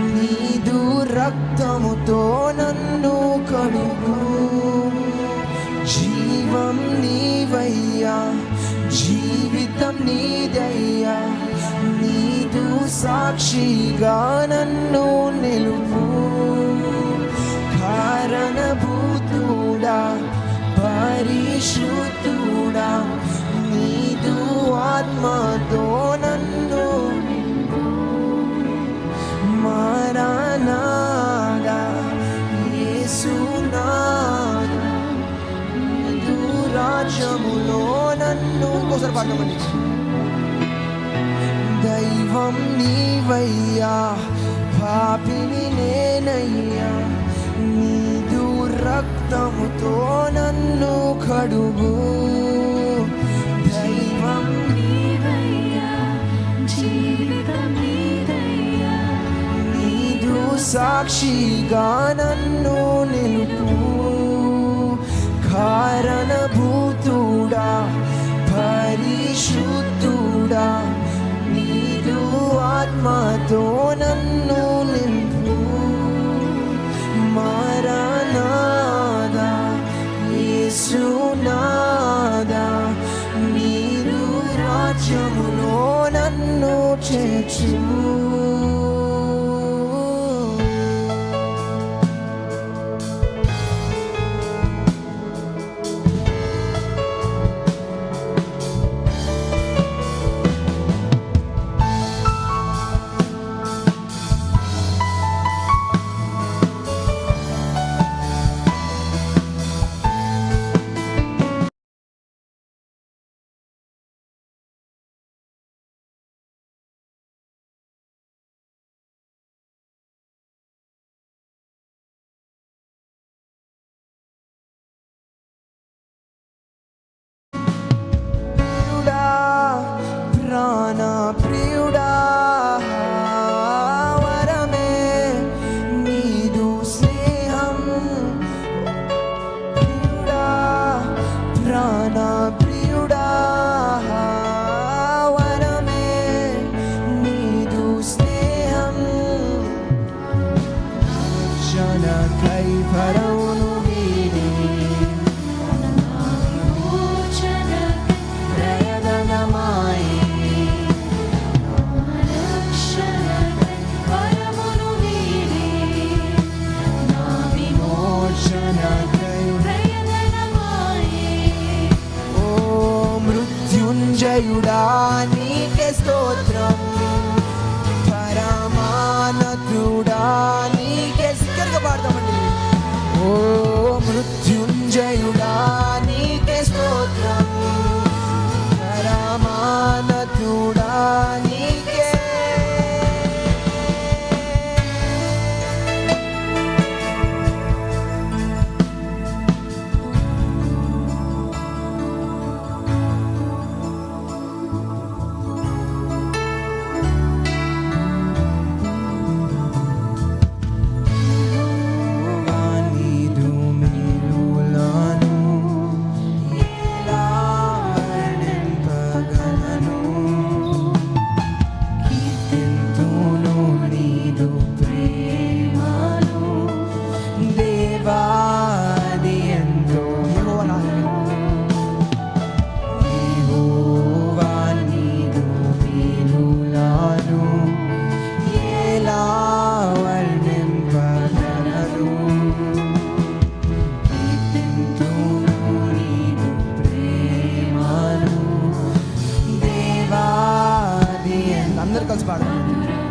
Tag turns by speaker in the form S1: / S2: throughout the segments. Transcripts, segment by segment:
S1: నీదు రక్తముతో నన్ను కడుగు జీవం నీవయ్యా జీవితం నీదయ్యా నీదు సాక్షిగా నన్ను నిలుపు. రాజ్యములో నన్ను ఇంకోసారి పాడమండి దైవం నీవయ్యా పాపిని నేనయ్యా నీదు రక్తముతో నన్ను కడుగు. దైవం నీదు సాక్షిగా నన్ను నిలుపు. కారణభూతుడా పరిశుద్ధుడా నీరు ఆత్మతో నన్ను నింపు మారానాదా యేసునాదా నీరు రాజ్యములో నన్ను చేర్చు. మృత్యుంజయుడా నీకే స్తోత్రం. అందరు కలిసి పాడండి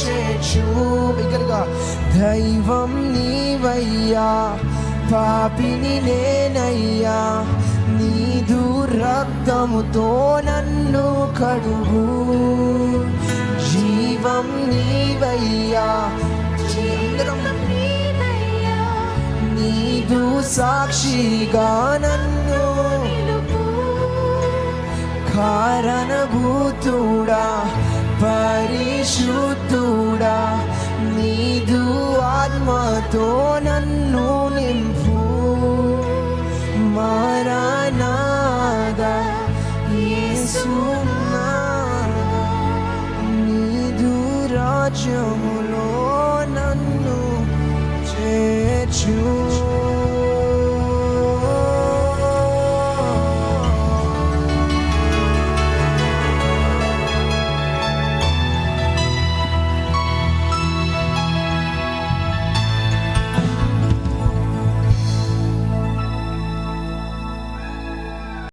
S1: చేర్చు బిగ్గరగా దైవం నీవయ్యా పాపిని నేనయ్యా నీదు రక్తముతో నన్ను కడుగు. జీవం నీవయ్యా నీదు సాక్షిగా నన్ను
S2: నిలుపు.
S1: ఆత్మతో నన్ను నింపు. మారానాదా యేసునాదా నీదు రాజ్యములో నన్ను చేర్చు.